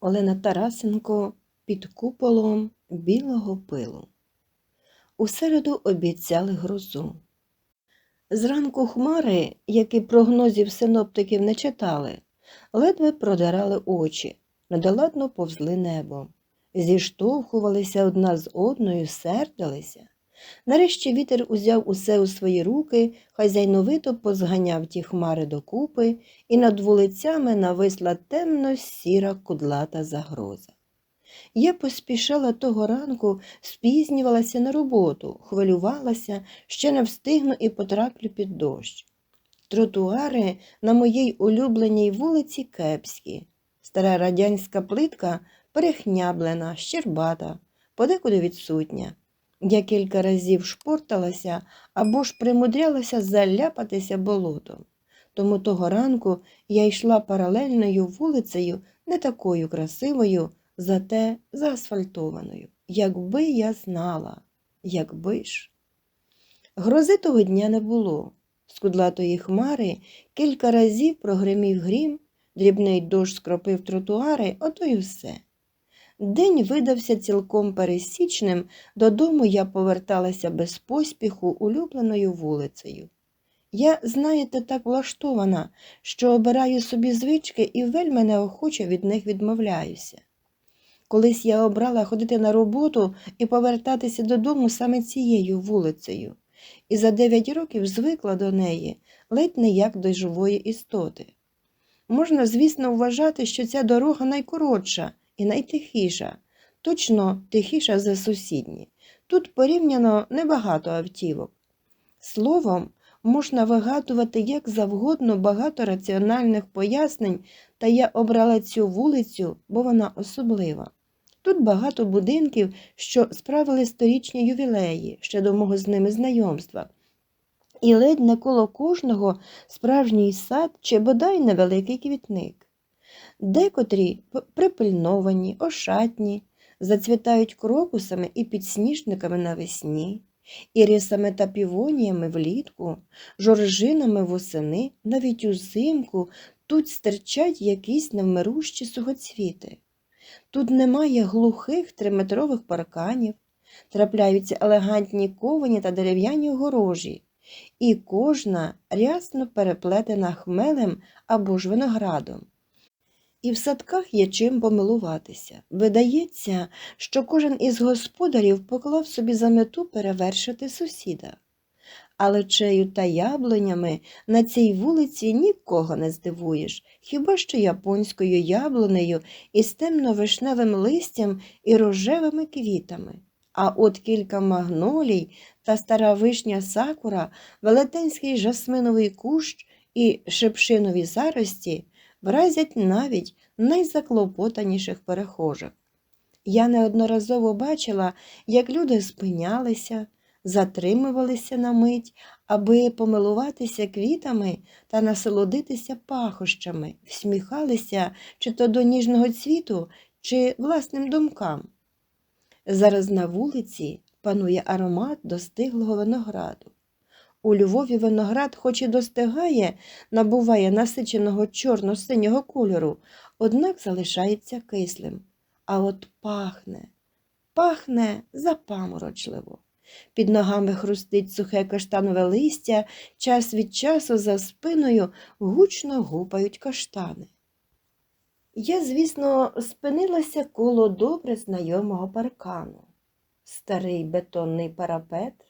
Олена Тарасенко під куполом білого пилу. У середу обіцяли грозу. Зранку хмари, які прогнозів синоптиків не читали, ледве продирали очі, недаладно повзли небом, зіштовхувалися одна з одною, сердилися. Нарешті вітер узяв усе у свої руки, хазяйновито позганяв ті хмари докупи, і над вулицями нависла темно сіра кудлата загроза. Я поспішала того ранку, спізнювалася на роботу, хвилювалася, ще не встигну і потраплю під дощ. Тротуари на моїй улюбленій вулиці кепські. Стара радянська плитка перехняблена, щербата, подекуди відсутня. Я кілька разів шпорталася або ж примудрялася заляпатися болотом. Тому того ранку я йшла паралельною вулицею, не такою красивою, зате заасфальтованою. Якби я знала, якби ж. Грози того дня не було. З кудлатої хмари кілька разів прогримів грім, дрібний дощ скропив тротуари, ото й усе. День видався цілком пересічним, додому я поверталася без поспіху улюбленою вулицею. Я, знаєте, так влаштована, що обираю собі звички і вельми неохоче від них відмовляюся. Колись я обрала ходити на роботу і повертатися додому саме цією вулицею, і за дев'ять років звикла до неї, ледь не як до живої істоти. Можна, звісно, вважати, що ця дорога найкоротша і найтихіша, точно тихіша за сусідні. Тут порівняно небагато автівок. Словом, можна вигадувати як завгодно багато раціональних пояснень, та я обрала цю вулицю, бо вона особлива. Тут багато будинків, що справили сторічні ювілеї ще до мого з ними знайомства. І ледь не коло кожного справжній сад чи бодай невеликий квітник. Декотрі припильновані, ошатні, зацвітають крокусами і підсніжниками навесні, ірисами та півоніями влітку, жоржинами восени, навіть узимку тут стирчать якісь невмирущі сухоцвіти. Тут немає глухих триметрових парканів, трапляються елегантні ковані та дерев'яні огорожі, і кожна рясно переплетена хмелем або ж виноградом. І в садках є чим помилуватися. Видається, що кожен із господарів поклав собі за мету перевершити сусіда. Але чею та яблунями на цій вулиці нікого не здивуєш, хіба що японською яблунею із темно-вишневим листям і рожевими квітами. А от кілька магнолій та стара вишня сакура, велетенський жасминовий кущ і шипшинові зарості вразять навіть найзаклопотаніших перехожих. Я неодноразово бачила, як люди спинялися, затримувалися на мить, аби помилуватися квітами та насолодитися пахощами, всміхалися чи то до ніжного цвіту, чи власним думкам. Зараз на вулиці панує аромат достиглого винограду. У Львові виноград, хоч і достигає, набуває насиченого чорно-синього кольору, однак залишається кислим. А от пахне, пахне запаморочливо. Під ногами хрустить сухе каштанове листя, час від часу за спиною гучно гупають каштани. Я, звісно, спинилася коло добре знайомого паркану. Старий бетонний парапет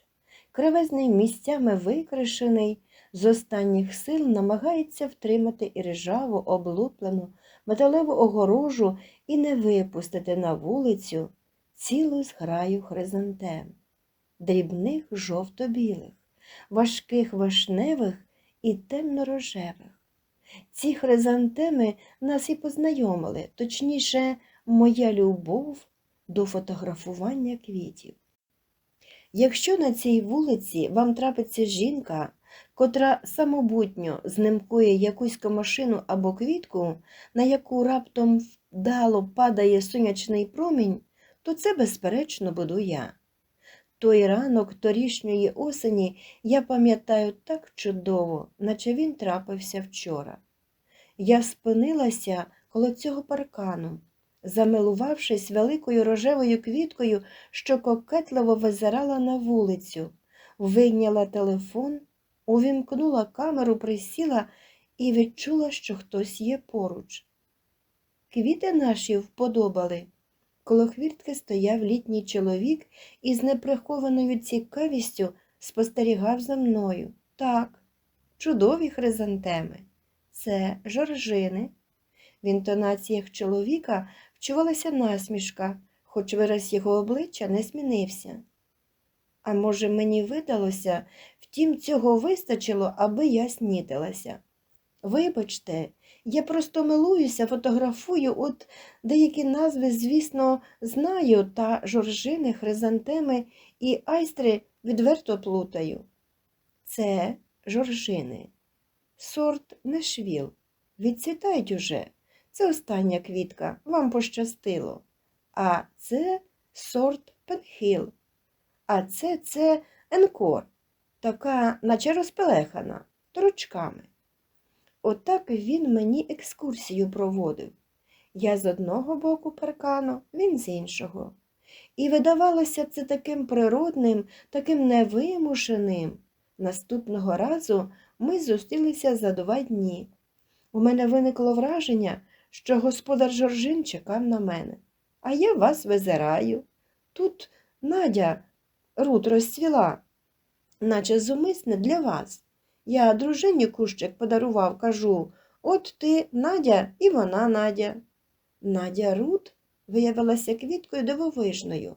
кривезний місцями викришений, з останніх сил намагається втримати і ржаву облуплену металеву огорожу і не випустити на вулицю цілу зграю хризантем, дрібних жовто-білих, важких вишневих і темно-рожевих. Ці хризантеми нас і познайомили, точніше, моя любов до фотографування квітів. Якщо на цій вулиці вам трапиться жінка, котра самобутньо знимкує якусь комашину або квітку, на яку раптом вдало падає сонячний промінь, то це, безперечно, буду я. Той ранок торішньої осені я пам'ятаю так чудово, наче він трапився вчора. Я спинилася коло цього паркану, замилувавшись великою рожевою квіткою, що кокетливо визирала на вулицю, вийняла телефон, увімкнула камеру, присіла і відчула, що хтось є поруч. Квіти наші вподобали. Коло хвіртки стояв літній чоловік і з неприхованою цікавістю спостерігав за мною. Так, чудові хризантеми. Це жоржини. В інтонаціях чоловіка вчувалася насмішка, хоч вираз його обличчя не змінився. А може, мені видалося, втім, цього вистачило, аби я снітилася. Вибачте, я просто милуюся, фотографую, от деякі назви, звісно, знаю, та жоржини, хризантеми і айстри відверто плутаю. Це жоржини. Сорт нешвіл. Відцвітають уже. Це остання квітка, вам пощастило. А це сорт пенхіл. А це це енкор, така, наче розпелехана, торочками. Отак він мені екскурсію проводив. Я з одного боку паркану, він з іншого. І видавалося це таким природним, таким невимушеним. Наступного разу ми зустрілися за два дні. У мене виникло враження, що господар Жоржин чекав на мене. А я вас визираю. Тут Надя рут розцвіла, наче зумисне для вас. Я дружині кущик подарував, кажу, от ти Надя і вона Надя. Надя Рут виявилася квіткою дивовижною.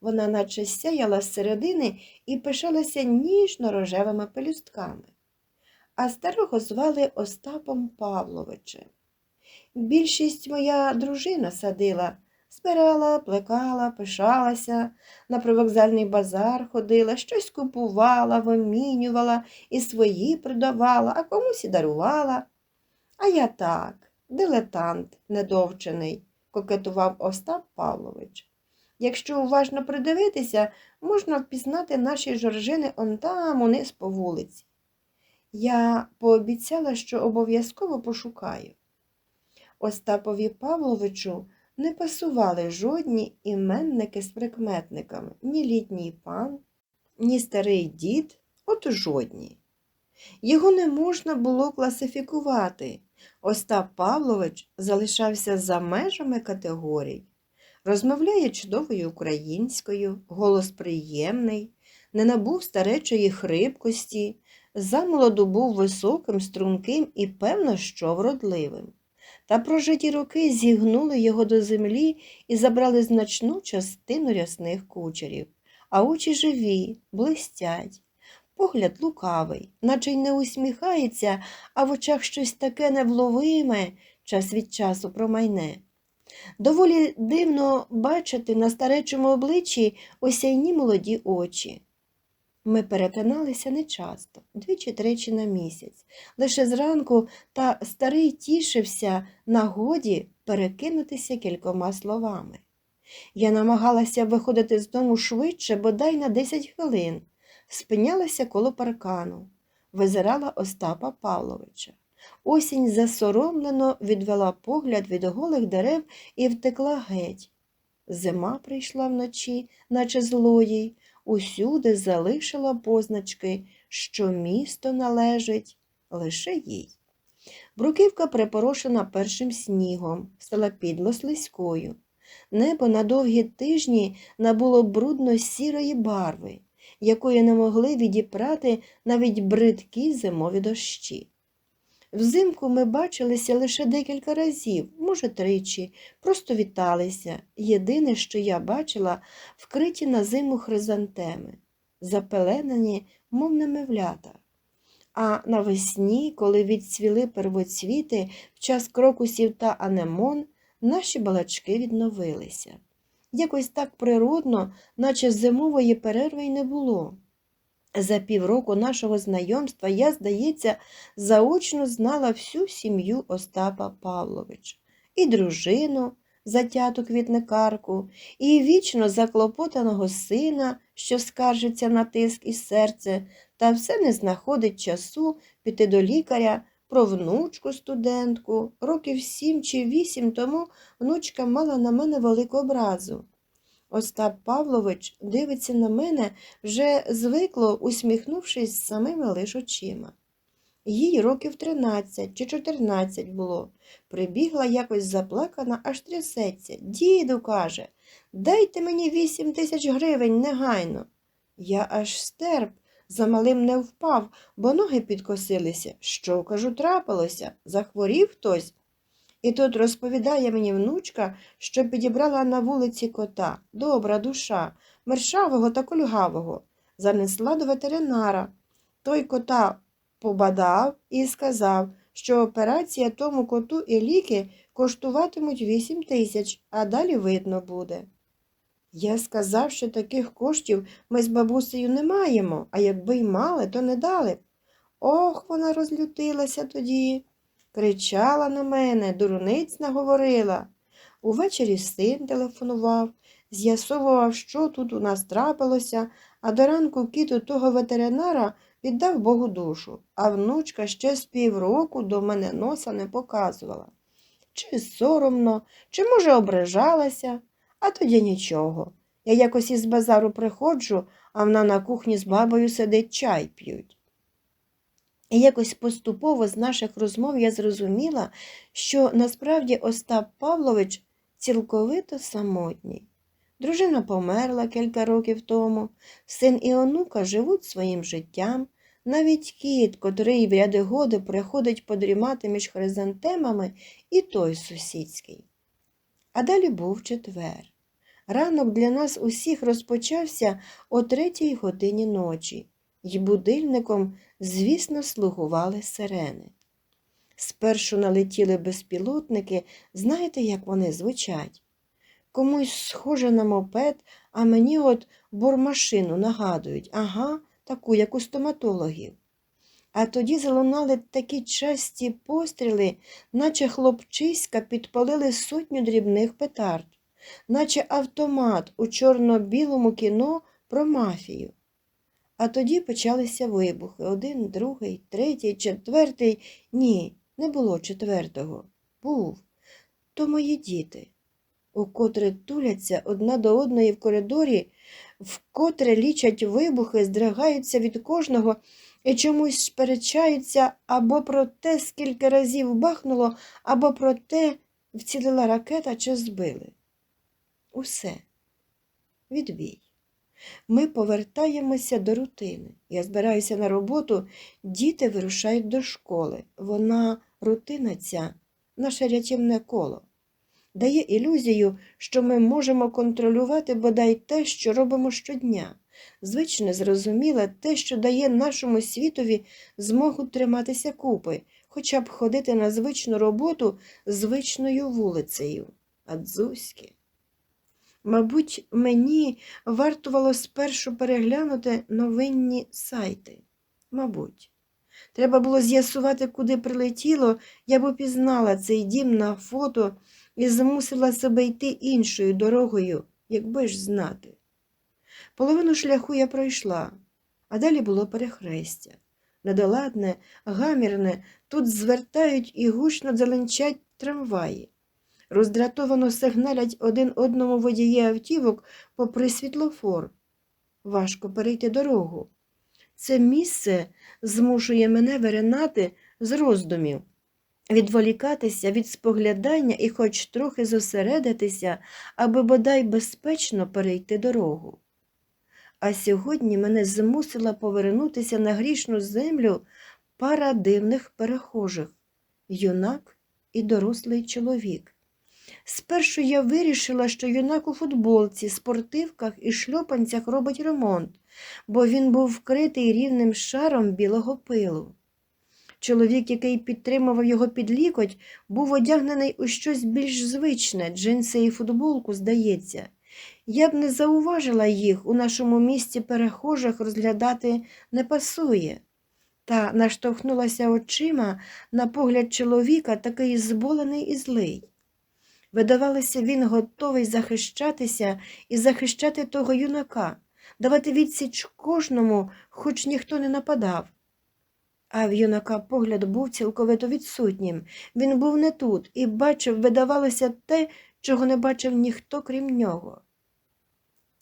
Вона наче сяяла зсередини і пишалася ніжно-рожевими пелюстками. А старого звали Остапом Павловичем. Більшість моя дружина садила, збирала, плекала, пишалася, на привокзальний базар ходила, щось купувала, вимінювала і свої продавала, а комусь і дарувала. А я так, дилетант недовчений, кокетував Остап Павлович. Якщо уважно придивитися, можна впізнати наші жоржини он там униз по вулиці. Я пообіцяла, що обов'язково пошукаю. Остапові Павловичу не пасували жодні іменники з прикметниками, ні літній пан, ні старий дід, от жодні. Його не можна було класифікувати. Остап Павлович залишався за межами категорій. Розмовляє чудовою українською, голос приємний, не набув старечої хрипкості, замолоду був високим, струнким і, певно, що вродливим. Та прожиті роки зігнули його до землі і забрали значну частину рясних кучерів, а очі живі, блистять. Погляд лукавий, наче й не усміхається, а в очах щось таке невловиме, час від часу промайне. Доволі дивно бачити на старечому обличчі осяйні молоді очі. Ми перетиналися нечасто, двічі-тричі на місяць. Лише зранку та старий тішився нагоді перекинутися кількома словами. Я намагалася виходити з дому швидше, бодай на 10 хвилин, спинялася коло паркану, визирала Остапа Павловича. Осінь засоромлено відвела погляд від голих дерев і втекла геть. Зима прийшла вночі, наче злодій, усюди залишила позначки, що місто належить лише їй. Бруківка припорошена першим снігом, стала підло слизькою. Небо на довгі тижні набуло брудно сірої барви, якої не могли відіпрати навіть бридкі зимові дощі. Взимку ми бачилися лише декілька разів, може, тричі, просто віталися. Єдине, що я бачила, вкриті на зиму хризантеми, запеленені, мов немовлята. А навесні, коли відцвіли первоцвіти, в час крокусів та анемон, наші балачки відновилися. Якось так природно, наче зимової перерви й не було. За півроку нашого знайомства я, здається, заочно знала всю сім'ю Остапа Павловича, і дружину, затяту квітникарку, і вічно заклопотаного сина, що скаржиться на тиск і серце, та все не знаходить часу піти до лікаря, про внучку студентку. Років сім чи вісім тому внучка мала на мене велику образу. Остап Павлович дивиться на мене, вже звикло, усміхнувшись самими лиш очима. Їй років тринадцять чи чотирнадцять було. Прибігла якось заплакана, аж трясеться. Діду, каже, дайте мені вісім тисяч гривень негайно. Я аж стерп, за малим не впав, бо ноги підкосилися. Що, кажу, трапилося? Захворів хтось? І тут розповідає мені внучка, що підібрала на вулиці кота, добра душа, мершавого та кульгавого, занесла до ветеринара. Той кота побадав і сказав, що операція тому коту і ліки коштуватимуть вісім тисяч, а далі видно буде. Я сказав, що таких коштів ми з бабусею не маємо, а якби й мали, то не дали б. Ох, вона розлютилася тоді. Кричала на мене, дурниць наговорила. Увечері син телефонував, з'ясовував, що тут у нас трапилося, а до ранку кіт у того ветеринара віддав Богу душу, а внучка ще з півроку до мене носа не показувала. Чи соромно, чи, може, ображалася, а тоді нічого. Я якось із базару приходжу, а вона на кухні з бабою сидить чай п'ють. І якось поступово з наших розмов я зрозуміла, що насправді Остап Павлович цілковито самотній. Дружина померла кілька років тому, син і онука живуть своїм життям, навіть кіт, котрий в ряди годи приходить подрімати між хризантемами, і той сусідський. А далі був четвер. Ранок для нас усіх розпочався о третій годині ночі, й будильником, звісно, слугували сирени. Спершу налетіли безпілотники, знаєте, як вони звучать? Комусь схоже на мопед, а мені от бормашину нагадують, ага, таку, як у стоматологів. А тоді залунали такі часті постріли, наче хлопчиська підпалили сотню дрібних петард, наче автомат у чорно-білому кіно про мафію. А тоді почалися вибухи один, другий, третій, четвертий. Ні, не було четвертого. Був. То мої діти, укотре туляться одна до одної в коридорі, вкотре лічать вибухи, здригаються від кожного і чомусь сперечаються або про те, скільки разів бахнуло, або про те, вцілила ракета чи збили. Усе. Відбій. Ми повертаємося до рутини. Я збираюся на роботу, діти вирушають до школи. Вона, рутина ця, наше рятівне коло. Дає ілюзію, що ми можемо контролювати бодай те, що робимо щодня. Звичне, зрозуміле те, що дає нашому світові змогу триматися купи, хоча б ходити на звичну роботу звичною вулицею. А дзузьки. Мабуть, мені вартувало спершу переглянути новинні сайти. Мабуть, треба було з'ясувати, куди прилетіло, я б упізнала цей дім на фото і змусила себе йти іншою дорогою, якби ж знати. Половину шляху я пройшла, а далі було перехрестя. Недоладне, гамірне, тут звертають і гучно дзеленчать трамваї. Роздратовано сигналять один одному водії автівок попри світлофор. Важко перейти дорогу. Це місце змушує мене виринати з роздумів, відволікатися від споглядання і хоч трохи зосередитися, аби бодай безпечно перейти дорогу. А сьогодні мене змусила повернутися на грішну землю пара дивних перехожих юнак і дорослий чоловік. Спершу я вирішила, що юнак у футболці, спортивках і шльопанцях робить ремонт, бо він був вкритий рівним шаром білого пилу. Чоловік, який підтримував його під лікоть, був одягнений у щось більш звичне, джинси і футболку, здається. Я б не зауважила їх у нашому місті перехожих розглядати не пасує. Та наштовхнулася очима на погляд чоловіка, такий зболений і злий. Видавалося, він готовий захищатися і захищати того юнака, давати відсіч кожному, хоч ніхто не нападав. А в юнака погляд був цілковито відсутнім. Він був не тут і бачив, видавалося те, чого не бачив ніхто крім нього.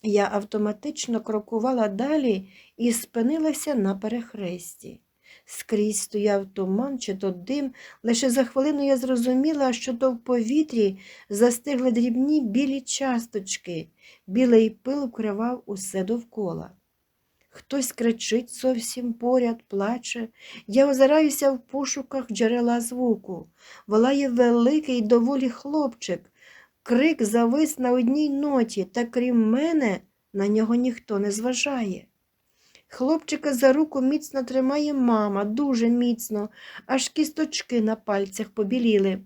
Я автоматично крокувала далі і спинилася на перехресті. Скрізь стояв туман чи то дим, лише за хвилину я зрозуміла, що то в повітрі застигли дрібні білі часточки, білий пил вкривав усе довкола. Хтось кричить зовсім поряд, плаче. Я озираюся в пошуках джерела звуку. Волає великий доволі хлопчик. Крик завис на одній ноті, та крім мене, на нього ніхто не зважає. Хлопчика за руку міцно тримає мама, дуже міцно, аж кісточки на пальцях побіліли.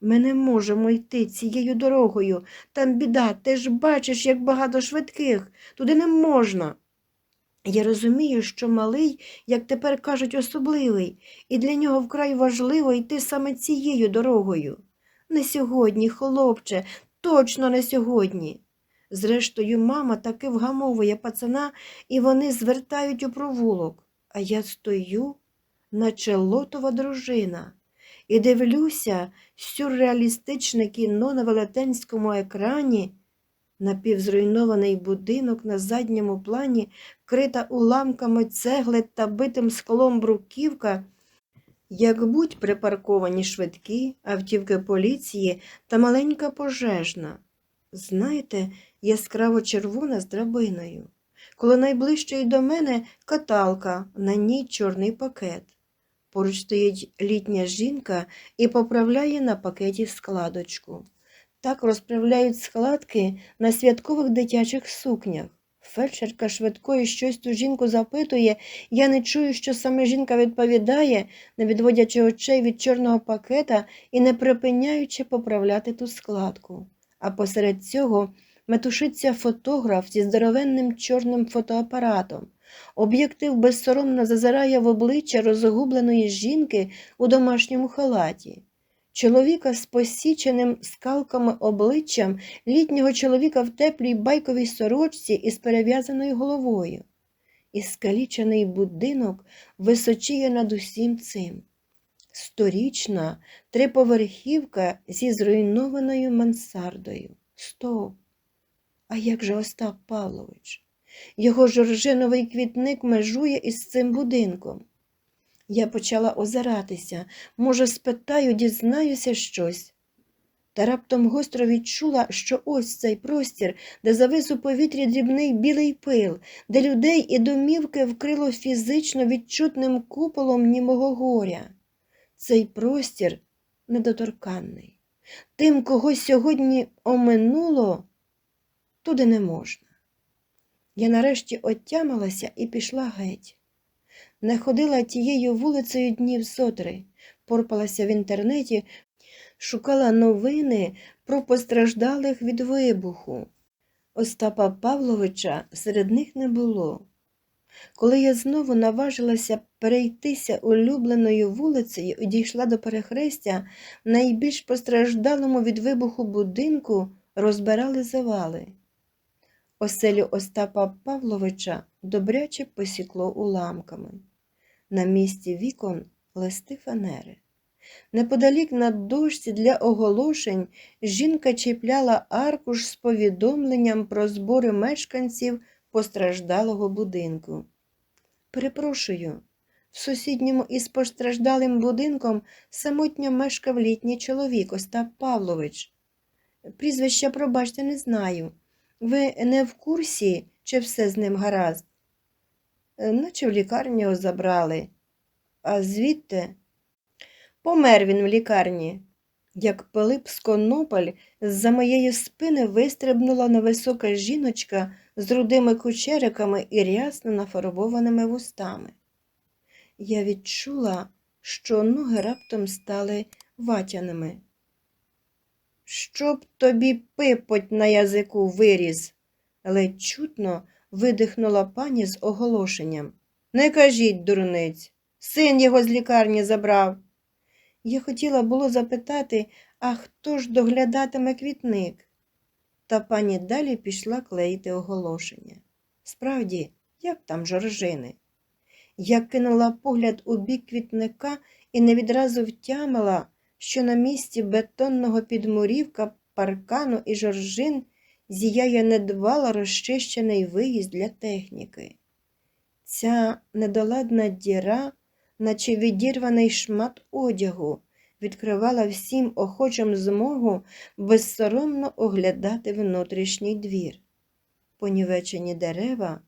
Ми не можемо йти цією дорогою. Там біда, ти ж бачиш, як багато швидких, туди не можна. Я розумію, що малий, як тепер кажуть, особливий, і для нього вкрай важливо йти саме цією дорогою. Не сьогодні, хлопче, точно не сьогодні. Зрештою, мама таки вгамовує пацана, і вони звертають у провулок, а я стою, наче лотова дружина, і дивлюся сюрреалістичне кіно на велетенському екрані, напівзруйнований будинок на задньому плані, крита уламками цегли та битим склом бруківка, як будь припарковані швидкі, автівки поліції та маленька пожежна. Знаєте, яскраво червона з драбиною. Коло найближчої до мене каталка, на ній чорний пакет. Поруч стоїть літня жінка і поправляє на пакеті складочку. Так розправляють складки на святкових дитячих сукнях. Фельдшерка швидкою щось ту жінку запитує, я не чую, що саме жінка відповідає, не відводячи очей від чорного пакета і не припиняючи поправляти ту складку. А посеред цього метушиться фотограф зі здоровенним чорним фотоапаратом. Об'єктив безсоромно зазирає в обличчя розгубленої жінки у домашньому халаті. Чоловіка з посіченим скалками обличчям літнього чоловіка в теплій байковій сорочці із перев'язаною головою. І скалічений будинок височіє над усім цим. Сторічна триповерхівка зі зруйнованою мансардою. Стоп! А як же Остап Павлович? Його жоржиновий квітник межує із цим будинком. Я почала озиратися, може, спитаю, дізнаюся щось. Та раптом гостро відчула, що ось цей простір, де завис у повітрі дрібний білий пил, де людей і домівки вкрило фізично відчутним куполом німого горя. Цей простір недоторканний. Тим, кого сьогодні оминуло, туди не можна. Я нарешті отямилася і пішла геть. Не ходила тією вулицею днів зотри, порпалася в інтернеті, шукала новини про постраждалих від вибуху. Остапа Павловича серед них не було. Коли я знову наважилася перейтися улюбленою вулицею і дійшла до перехрестя, найбільш постраждалому від вибуху будинку розбирали завали. Оселю Остапа Павловича добряче посікло уламками. На місці вікон листи фанери. Неподалік на дошці для оголошень жінка чіпляла аркуш з повідомленням про збори мешканців постраждалого будинку. Перепрошую, в сусідньому із постраждалим будинком самотньо мешкав літній чоловік Остап Павлович. Прізвища, пробачте, не знаю. Ви не в курсі, чи все з ним гаразд? «Е, Наче в лікарню його забрали. А звідти помер він в лікарні. Як Пилип з Конопель з-за моєї спини вистрибнула невисока жіночка з рудими кучериками і рясно нафарбованими вустами. Я відчула, що ноги раптом стали ватяними. Щоб тобі пипоть на язику виріз, ледь чутно видихнула пані з оголошенням. Не кажіть, дурниць, син його з лікарні забрав. Я хотіла було запитати, а хто ж доглядатиме квітник? Та пані далі пішла клеїти оголошення. Справді, як там жоржини? Я кинула погляд у бік квітника і не відразу втямила, що на місці бетонного підмурівка, паркану і жоржин зіяє недбало розчищений виїзд для техніки. Ця недоладна діра, наче відірваний шмат одягу, відкривала всім охочим змогу безсоромно оглядати внутрішній двір, понівечені дерева,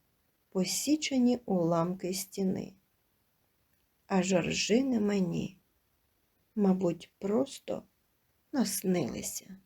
посічені уламки стіни. А жоржини мені, мабуть, просто наснилися.